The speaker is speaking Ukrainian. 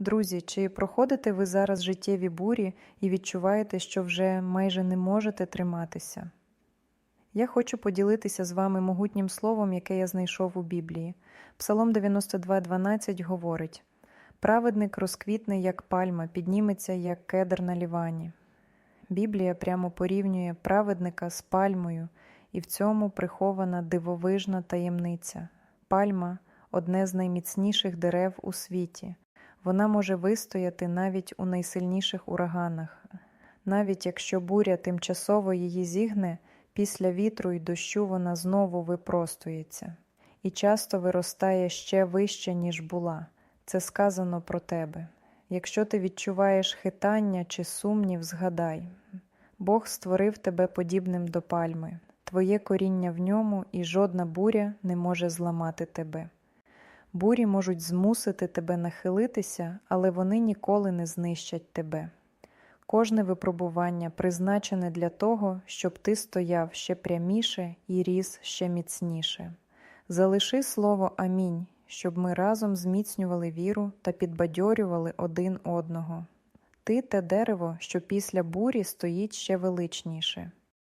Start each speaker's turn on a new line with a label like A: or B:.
A: Друзі, чи проходите ви зараз життєві бурі і відчуваєте, що вже майже не можете триматися? Я хочу поділитися з вами могутнім словом, яке я знайшов у Біблії. Псалом 92.12 говорить: Праведник розквітне, як пальма, підніметься, як кедр на лівані. Біблія прямо порівнює праведника з пальмою, і в цьому прихована дивовижна таємниця. Пальма одне з найміцніших дерев у світі. Вона може вистояти навіть у найсильніших ураганах. Навіть якщо буря тимчасово її зігне, після вітру й дощу вона знову випростується і часто виростає ще вище, ніж була. Це сказано про тебе. Якщо ти відчуваєш хитання чи сумнів, згадай Бог створив тебе подібним до пальми, твоє коріння в ньому, і жодна буря не може зламати тебе. Бурі можуть змусити тебе нахилитися, але вони ніколи не знищать тебе. Кожне випробування призначене для того, щоб ти стояв ще пряміше і ріс ще міцніше. Залиши слово Амінь, щоб ми разом зміцнювали віру та підбадьорювали один одного. Ти те дерево, що після бурі стоїть ще величніше.